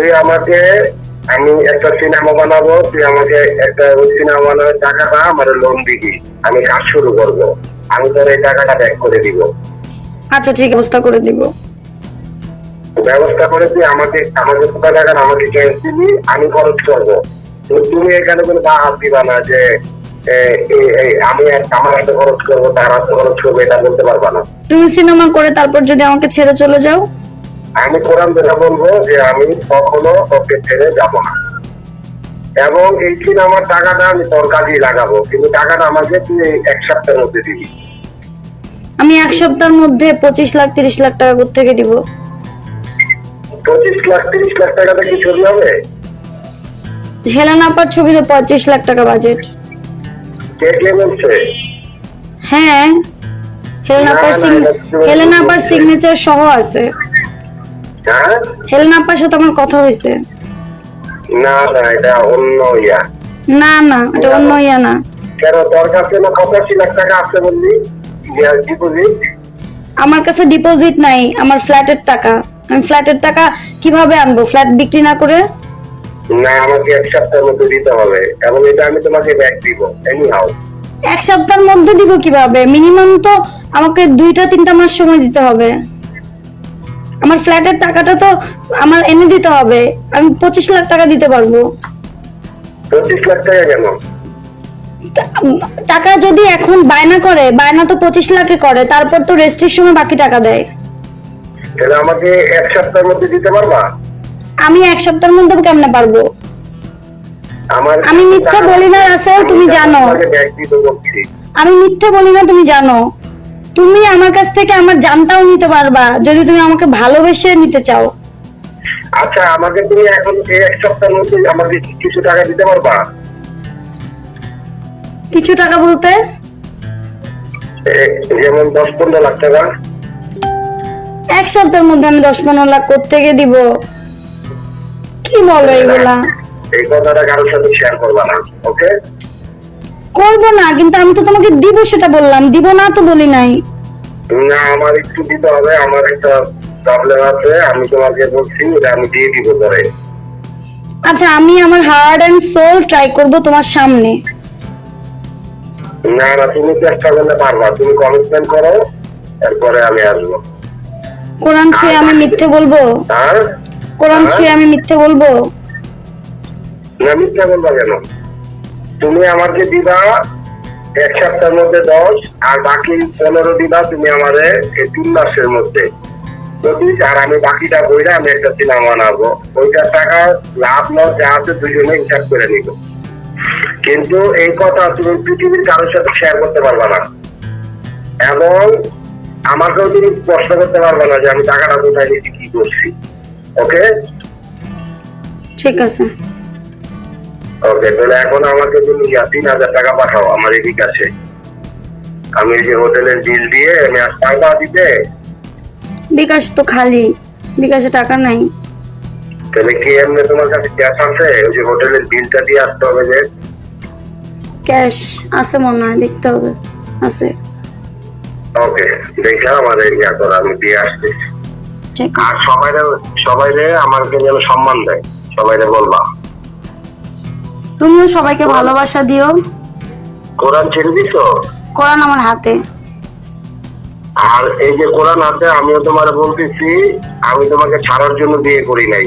তুই আমাকে আমি একটা সিনেমা বানাবো তুই আমাকে একটা ওই সিনেমা বানানোর টাকাটা আমার লোন দিবি। আমি কাজ শুরু করব। আমি তোর এই টাকাটা ব্যাক করে দিব। আচ্ছা ঠিক ব্যবস্থা করে দিব। ব্যবস্থা করে তুই আমাকে আমাকে কোথা টাকা আমাকে ক্যাশ দিবি আমি খরচ করব। তুমি এখানে কোনো বা হাত দিবা না যে আমি আমার হাতে খরচ করব তার হাতে খরচ করব এটা বলতে পারবা না। তুমি সিনেমা করে তারপর যদি আমাকে ছেড়ে চলে যাও? আমি কোরআন যেটা বলব যে আমি কখনো ওকে ছেড়ে যাব না এবং এই সিনেমার টাকাটা আমি তোর কাজেই লাগাবো কিন্তু টাকাটা আমাকে তুই এক সপ্তাহের মধ্যে দিবি আমি এক সপ্তাহের মধ্যে পঁচিশ লাখ তিরিশ লাখ টাকা থেকে দিব পঁচিশ লাখ তিরিশ লাখ টাকাটা কি ছবি হবে হেলান আপার পঁচিশ লাখ টাকা বাজেট কে কে বলছে হ্যাঁ হেলেন আপার হেলেন সিগনেচার সহ আছে হ্যাঁ হেলেন আপার সাথে আমার কথা হয়েছে না না এটা অন্য ইয়া। না না এটা অন্য ইয়া না। কেন তোর কাছে না পঁচাশি লাখ টাকা আছে বললি? ডিপোজিট আমার কাছে ডিপোজিট নাই আমার ফ্ল্যাটের টাকা। আমি ফ্ল্যাটের টাকা কীভাবে আনব? ফ্ল্যাট বিক্রি না করে? না আমাকে এক সপ্তাহের মধ্যে দিতে হবে। এবং এটা আমি তোমাকে ব্যাক দিব এনি হাউ এক সপ্তাহের মধ্যে দিব কীভাবে? মিনিমাম তো আমাকে দুইটা তিনটা মাস সময় দিতে হবে। আমার ফ্ল্যাটের টাকাটা তো আমার এনে দিতে হবে। আমি পঁচিশ লাখ টাকা দিতে পারব। পঁচিশ লাখ টাকা কেন? টাকা যদি এখন বায়না করে বায়না তো পঁচিশ লাখে করে তারপর তো রেজিস্ট্রির সময় বাকি টাকা দেয়। তাহলে আমাকে এক সপ্তাহের মধ্যে দিতে পারবা? আমি এক সপ্তাহের মধ্যে কেমনে পারব? আমার আমি মিথ্যা বলি না, রাসেল, তুমি জানো। আমি মিথ্যে বলি না তুমি জানো। তুমি আমার কাছ থেকে আমার জানটাও নিতে পারবা যদি তুমি আমাকে ভালোবেসে নিতে চাও। আচ্ছা আমাকে তুমি এখন এক সপ্তাহের মধ্যে আমাকে কিছু টাকা দিতে পারবা? কিছু টাকা বলতে? যেমন দশ পনেরো লাখ টাকা। এক সপ্তাহের মধ্যে আমি দশ পনেরো লাখ থেকে দিব? কি বলো এগুলা? এই কথাটা কারোর সাথে শেয়ার করবা না ওকে করব না কিন্তু আমি তো তোমাকে দিব সেটা বললাম দিব না তো বলি নাই। না আমার একটু দিতে হবে আমার একটা প্রবলেম আছে আমি তোমাকে বলছি এটা আমি দিয়ে দিব পরে। আচ্ছা আমি আমার হার্ড অ্যান্ড সোল ট্রাই করব তোমার সামনে। না না তুমি চেষ্টা করলে পারবা তুমি কমিটমেন্ট করো এরপরে আমি আসব। কোরআন ছুঁয়ে আমি মিথ্যে বলব? কোরআন? ছুঁয়ে আমি মিথ্যে বলব? না মিথ্যা বলবা কেন? তুমি আমাকে দিবা এক সপ্তাহের মধ্যে দশ, আর বাকি পনেরো দিবা তুমি আমাদের এই তিন মাসের মধ্যে। আর আমি বাকিটা বইরা আমি একটা সিনেমা বানাবো। ওইটার টাকা লাভ, লস যা আছে দুজনে হিসাব করে নিব। কিন্তু এই কথা তুমি পৃথিবীর কারোর সাথে শেয়ার করতে পারবা না। এবং আমাকেও তুমি প্রশ্ন করতে পারবে না যে আমি টাকাটা কোথায় নিচ্ছি কি করছি। ওকে ঠিক আছে। ওকে তাহলে এখন আমাকে তুমি তিন হাজার টাকা পাঠাও আমার এই বিকাশে আমি যে হোটেলের বিল দিয়ে আমি আর টাকা দিতে? বিকাশ তো খালি বিকাশে টাকা নাই। তাহলে কি এমনি তোমার কাছে ক্যাশ আছে? ওই যে হোটেলের বিলটা দিয়ে আসতে হবে যে? ক্যাশ আছে মনে হয় দেখতে হবে আছে। ওকে দেখে আমার এই ইয়া করো আমি দিয়ে আসতেছি ঠিক আর সবাই সবাইরে আমাকে যেন সম্মান দেয় সবাইরে বলবা। তুমিও সবাইকে ভালোবাসা দিও। কোরআন ছেড়ে দিছ? কোরআন আমার হাতে। আর এই যে কোরআন আছে আমিও তোমার বলতেছি আমি তোমাকে ছাড়ার জন্য বিয়ে করি নাই।